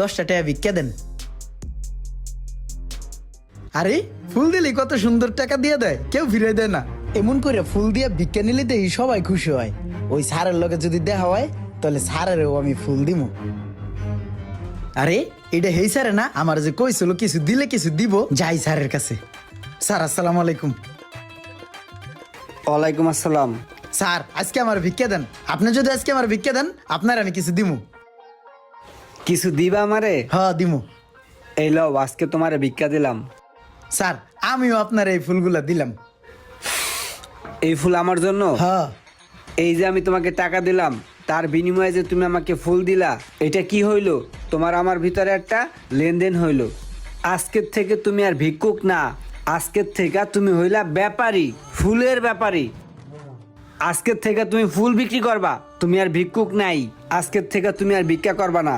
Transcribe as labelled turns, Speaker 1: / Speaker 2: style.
Speaker 1: দশটা টাকা ভিক্ষা দেন। আরে ফুল দিলে কত সুন্দর টাকা দিয়ে দেয় কেউ ফিরে দেয় না। এমন করে ফুল দিয়ে ভিক্ষা নিলে সবাই খুশি হয়। ওই সারের লগে যদি দেখা হয় তাহলে সারেরও আমি ফুল দিমু। আরে এটা হেই স্যারে না আমার যে কইছিল কিছু দিলে কিছু দিব যাই স্যারের কাছে। স্যার আসসালামু আলাইকুম।
Speaker 2: ওয়ালাইকুম আসসালাম।
Speaker 1: স্যার আজকে আমার ভিক্ষা দেন। আপনি যদি আজকে আমার ভিক্ষা দেন আপনার আমি কিছু দিমু।
Speaker 2: কিছু দিবা আমারে?
Speaker 1: হ্যাঁ দিমু।
Speaker 2: এই লও আজকে তোমারে ভিক্ষা দিলাম।
Speaker 1: স্যার আমিও আপনার এই ফুলগুলা দিলাম।
Speaker 2: এই ফুল আমার জন্য?
Speaker 1: হ্যাঁ।
Speaker 2: এই যে আমি তোমাকে টাকা দিলাম তার বিনিময়ে যে তুমি আমাকে ফুল দিলা এটা কি হইল? তোমার আমার ভিতরে একটা লেনদেন হইল। আজকের থেকে তুমি আর ভিক্ষুক না আজকের থেকে তুমি হইলা ব্যাপারী ফুলের ব্যাপারী। আজকের থেকে তুমি ফুল বিক্রি করবা তুমি আর ভিক্ষুক নাই আজকের থেকে তুমি আর ভিক্ষা করবা না।